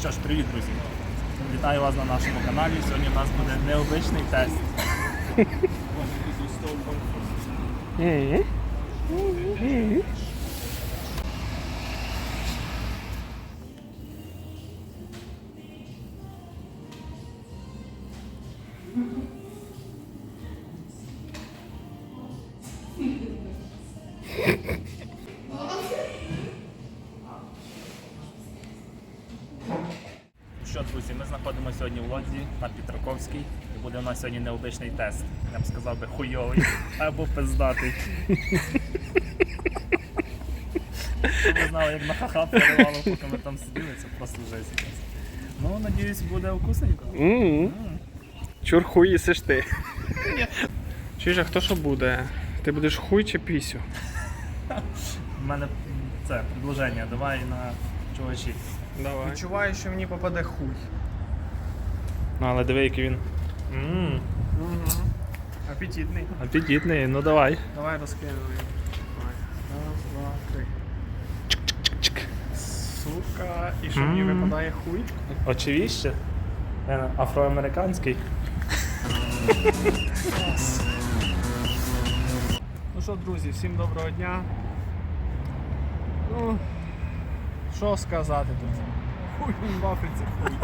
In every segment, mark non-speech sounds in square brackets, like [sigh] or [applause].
Що ж, привіт, друзі! Вітаю вас на нашому каналі. Сьогодні у нас буде необичний тест. Що, друзі, ми знаходимося сьогодні в Лодзі на Петраковській. І буде у нас сьогодні необичний тест. Я б сказав би хуйовий або пиздатий. Щоб ви знали, як на ха-ха переривало, поки ми там сиділи, це просто жесть. Ну, надіюсь, буде вкусненько. М. Чур хуй їсиш ти. Чуєш, а хто що буде? Ти будеш хуй чи пісю? У мене це предложення. Давай на чувачі. Давай. Відчуваю, що мені попаде хуй. Ну, але диви, який він. Ммм, Апетитний. апетитний, ну давай. Давай розкинемо. Давай. Раз, два, три. Сука. І що мені випадає хуй? Очевидно. Він афроамериканський. Ну що, друзі, всім доброго дня. Ну, що сказати тут? Хуй він в Африці хуй. [laughs]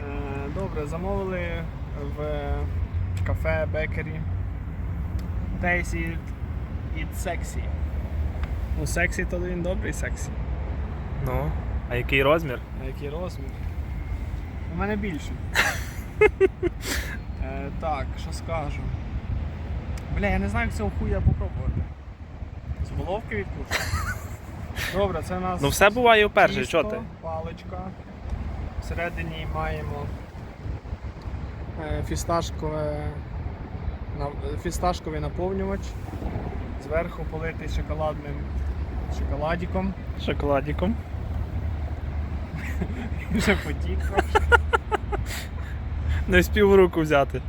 Е, Добре, замовили в кафе Бекері. Tasty It's sexy. Ну, сексі, то він добрий сексі. Ну, а який розмір? А який розмір? У мене більше. [laughs] е, так, що скажу. Бля, я не знаю, як цього хуя попробувати. З головки відкручу. [laughs] Добре, це у нас. Ну все буває вперше, що ти? Паличка. Всередині маємо е, фісташкове, на- фісташковий наповнювач. Зверху политий шоколадним шоколадиком. Шоколадиком. [laughs] Вже потік трошки. Не спів руку взяти.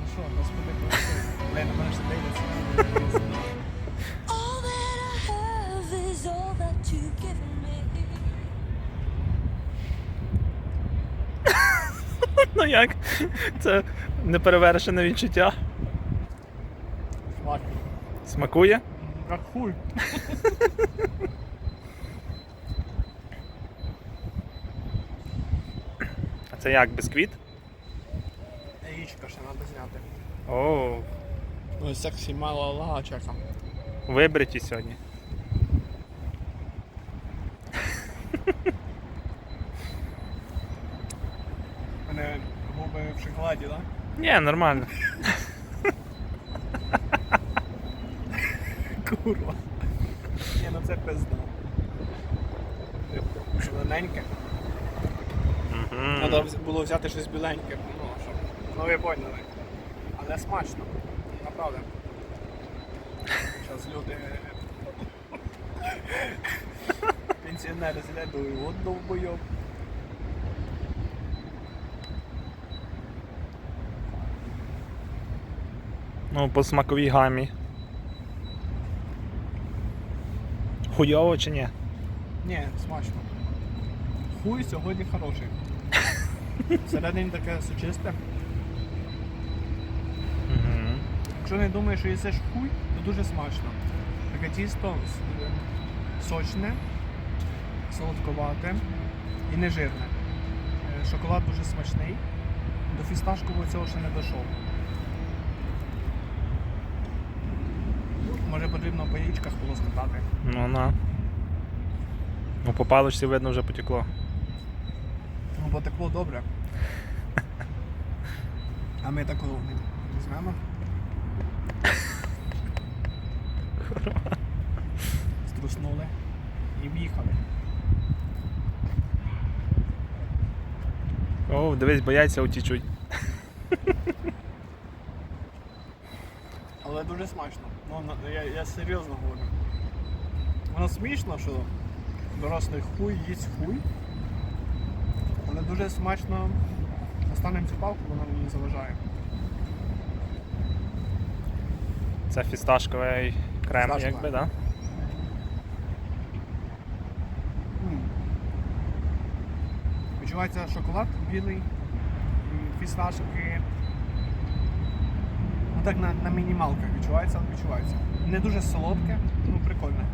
Ну що, господи, прости. Блин, на мене ж дивиться. [laughs] Це неперевершене відчуття. Смак. Смакує? Як хуй. [laughs] А це як, бісквіт? Яєчко ще треба зняти. О, Ось сексі мало лага чекам. вибриті сьогодні. У мене губи в шоколаді, так? Ні, нормально. Курва. Ні, ну це пизда. Зелененьке. Треба було взяти щось біленьке, ну, щоб. Ну ви поняли. Але смачно. Направда. Зараз люди. [laughs] Пенсіонери зглядують, от довбойоб. Ну, по смаковій гамі. Хуйово чи ні? Ні, смачно. Хуй сьогодні хороший. [laughs] Всередині таке сочисте. Угу. Якщо не думаєш, що їсиш хуй, то дуже смачно. Таке тісто сочне, солодковате і не жирне. Е, Шоколад дуже смачний. До фісташкового цього ще не дійшов. Може потрібно по яєчках було скатати. Ну на. Ну, по паличці видно вже потекло. Ну, бо текло добре. [laughs] А ми такого не візьмемо. Струснули і в'їхали. О, дивись, бояться утічуть. [laughs] Але дуже смачно. Ну, я, я серйозно говорю. Воно смішно, що дорослий хуй їсть хуй. Але дуже смачно останнім цю палку, вона мені заважає. Це фісташковий крем, Фісташковий. якби, так? Да? Відчувається шоколад білий, фісташки. Ну так на, на мінімалках відчувається, але відчувається. Не дуже солодке, ну прикольне.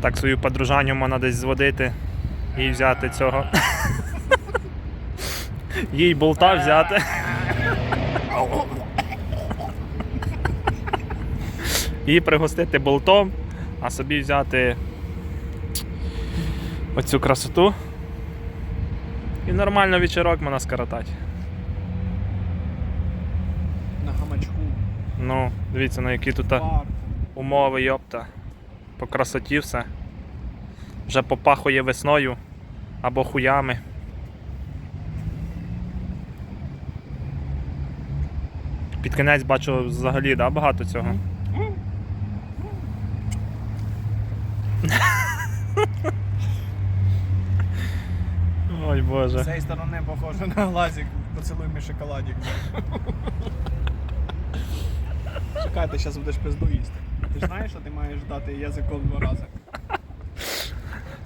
Так свою подружанню можна десь зводити і взяти цього. [laughs] Їй болта взяти. І пригостити болтом, а собі взяти оцю красоту. І нормально вечірок можна скоротати. На гамачку, Ну, дивіться, на які тут умови, йопта. По красоті все. Вже попахує весною або хуями. Під кінець бачу взагалі да, багато цього. [laughs] Ой боже. З цієї сторони похоже на глазик, поцілуй мій шоколадик. Чекай, ти зараз будеш пизду їсти. Ти ж знаєш, що ти маєш дати язиком два рази.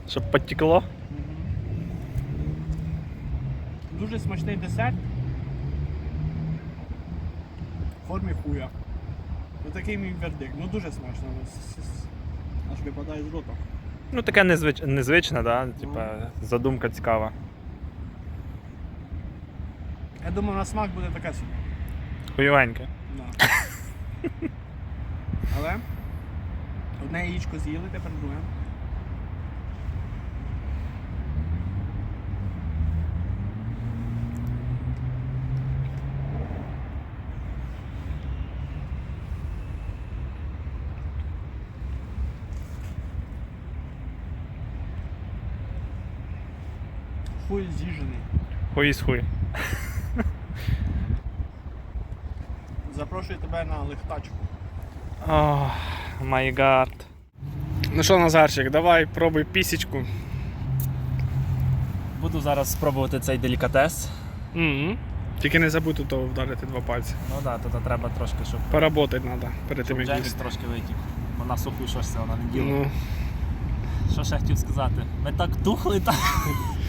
Щоб потекло. Дуже смачний десерт. В формі хуя. Ну такий мій вердикт. Ну дуже смачно. ну, Аж випадає з рота. Ну таке незвич... незвичне, да? Типа, задумка цікава. Я думаю, на смак буде таке собі. Хуйовеньке. Да. [laughs] Але одне яєчко з'їли, тепер друге. Хуй з'їжений. Хуй із хуй. Запрошую тебе на лихтачку. О, май гад. Ну що, Назарчик, давай пробуй пісічку. Буду зараз спробувати цей делікатес. Угу. Тільки не забудь тут вдарити два пальці. Ну так, да, тут треба трошки, щоб, Поработати треба перед щоб тим, як їсти. трошки витік. Бо на суху щось це вона не діло. Ну, Що ще хотів сказати? Ми так тухли там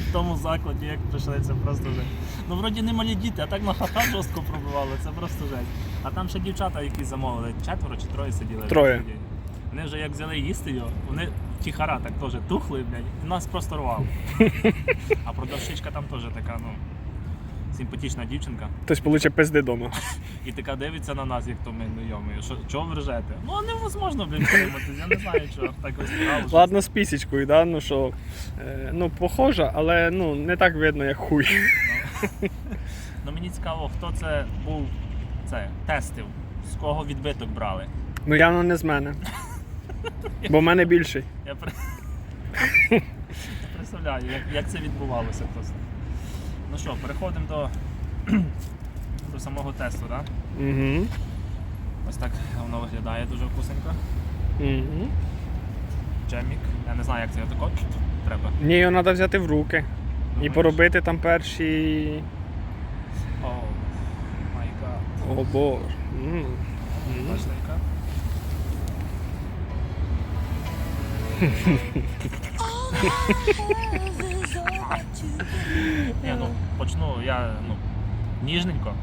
в тому закладі, як прийшли, це просто жесть. Ну вроді не малі діти, а так на ха жорстко пробивали, це просто жесть. А там ще дівчата, які замовили, четверо чи троє сиділи. Троє. Вони вже як взяли їсти його, вони тихара так теж тухли, блядь, і нас просто рвав. [laughs] А продавщичка там теж така, ну, симпатична дівчинка. хтось получить пизди вдома. [laughs] І така дивиться на нас, як то ми ну. Що чого ви ржете? Ну невозможно, блін, втриматись. Я не знаю, чого так ось стало. Ладно, з пісічкою, да? ну що, е, ну, похоже, але ну, не так видно, як хуй. Ну [laughs] мені цікаво, хто це був це, тестив, з кого відбиток брали. Ну явно не з мене. Бо в мене більший. Я, при... Представляю, як, як це відбувалося просто. Ну що, переходимо до, до самого тесту, так? Угу. Ось так воно виглядає дуже вкусенько. Угу. Джемік. Я не знаю, як це я тако треба. Ні, його треба взяти в руки і Думаєш? поробити там перші. О, май гад. О боже. М. М. Бачненько. All I have is all that you give. Ні, ну почну я ну, ніжненько.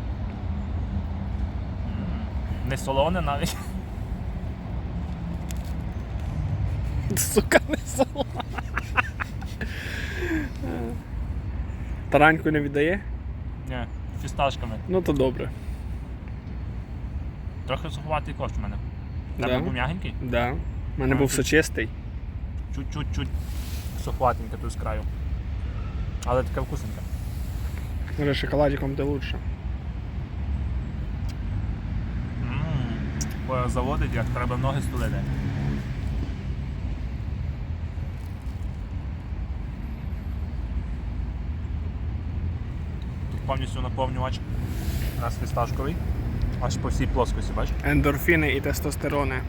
Не солоне навіть. Сука, не сала. Тараньку не віддає? Ні, фісташками. Ну то добре. Трохи суховатий кош в мене. Тебе Да? був м'ягенький? Да. У мене А, був ти- сочистий. Чуть-чуть-чуть суховатеньке тут з краю. Але таке вкусеньке. Може шоколадиком де лучше. Ммм, заводить, як треба ноги стулити. Тут повністю наповнювач. У нас фісташковий. Аж по всій плоскості, бачиш? Ендорфіни і тестостерони.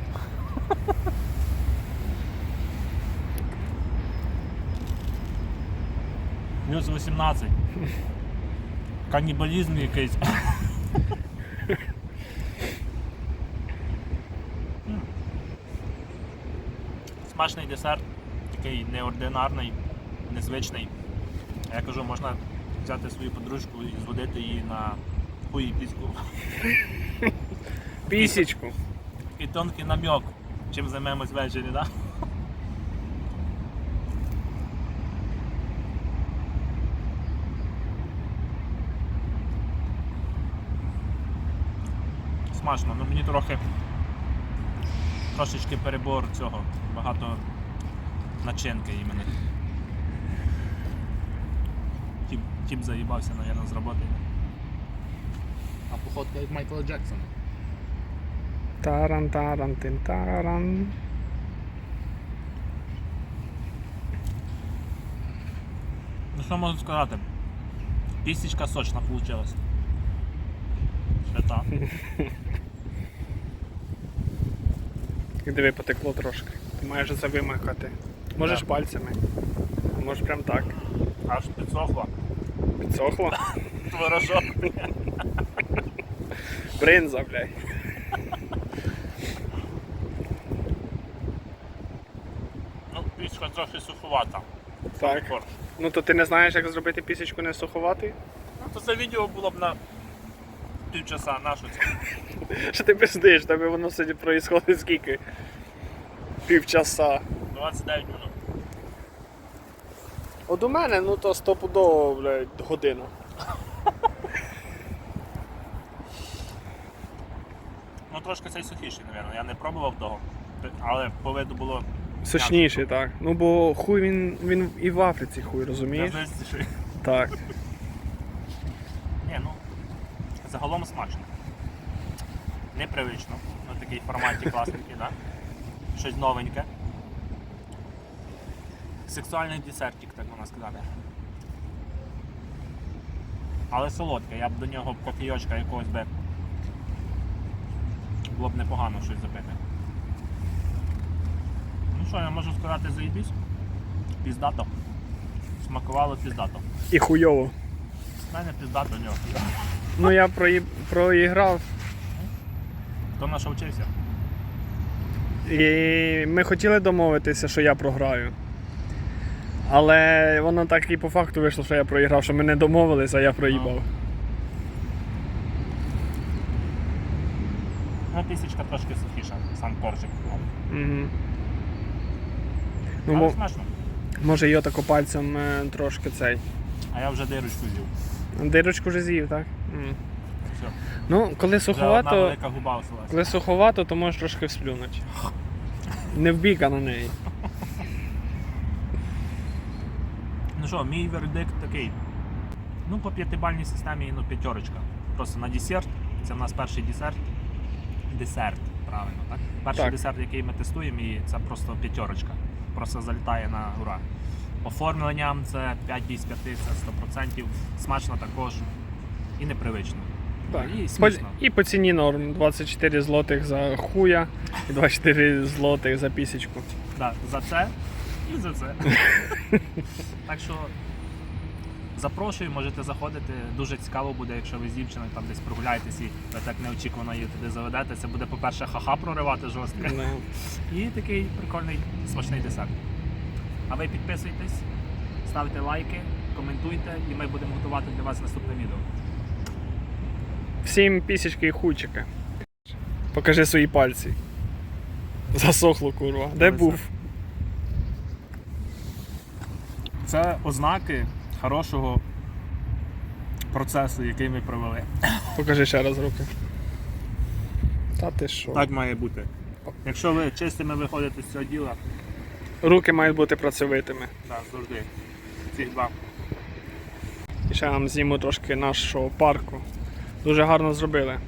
Плюс 18. Канібалізм якийсь. Смачний десерт, такий неординарний. незвичний. Я кажу, можна взяти свою подружку і зводити її на хуї піську. Пісічку. І тонкий намек, чим займемось ввечері, так? Да? Смачно, ну мені трохи трошечки перебор цього. Багато начинки іменно. Тіп, тіп заїбався, мабуть, з роботи. А походка як Майкла Джексона. Таран, таран, тин, таран. Ну що можу сказати? Пісічка сочна вийшла. Свята. І диви, потекло трошки. Ти маєш це вимикати. Можеш пальцями. А Можеш прям так. Аж підсохла. Підсохло. [laughs] Творожок. Бринза, блядь. Ну, пічка трохи суховата. Так. Корж. Ну то ти не знаєш, як зробити пісічку не суховати? Ну, то це відео було б на півчаса на що це. Що ти пиздиш, тебе воно сьогодні проїсходить скільки? Півчаса. 29 минут. От у мене, ну то стопудово, блядь, година. Ну трошки цей сухіший, мабуть. Я не пробував того. Але по виду було Сочніший, так. Ну бо хуй він, він і в Африці хуй, розумієш? м'ясистіший. Так. Ні, ну загалом смачно. Непривично. На такий форматі класненький, так? Щось новеньке. Сексуальний десертик, так можна сказати. Але солодке, я б до нього кофійочка якогось би було б непогано щось запити. Ну що, я можу сказати, заїбісь. Піздато. Смакувало піздато. І хуйово. У мене піздато нього. Ну я прої... проіграв. Хто на що вчився? І ми хотіли домовитися, що я програю. Але воно так і по факту вийшло, що я проіграв, що ми не домовились, а я проїбав. Пісічка трошки сухіша, сам коржик. Угу. Ну, Але мо- смачно. може його тако пальцем е, трошки цей. А я вже дирочку з'їв. Дирочку вже з'їв, так? М. Все. Ну, коли Вже одна суховато, велика губа осталась. коли суховато, то можеш трошки всплюнути. Не вбіг, а на неї. Ну що, мій вердикт такий. Ну, по п'ятибальній системі ну, п'ятерочка. Просто на десерт. Це в нас перший десерт. Десерт, правильно, так? Перший Так. десерт, який ми тестуємо, і це просто п'ятерочка. Просто залітає на ура. Оформленням це 5 із 5, це 100%. Смачно також. І непривично. Так. І смішно. і по ціні норм. 24 злотих за хуя і 24 злотих за пісічку. Да, за це і за це. [laughs] так що запрошую, можете заходити. Дуже цікаво буде, якщо ви з дівчиною там десь прогуляєтесь і ви так неочікувано її туди заведете. Це буде, по-перше, ха-ха проривати жорстко. Ну, І такий прикольний смачний десерт. А ви підписуйтесь, ставте лайки, коментуйте, і ми будемо готувати для вас наступне відео. Всім пісічки і хуйчики. Покажи свої пальці. Засохло, курва. Де був? Це ознаки хорошого процесу, який ми провели. [coughs] Покажи ще раз руки. Та ти що? Так має бути. Якщо ви чистими виходите з цього діла, Руки мають бути працьовитими. так, завжди. Ці два. І ще нам зніму трошки нашого парку. Дуже гарно зробили.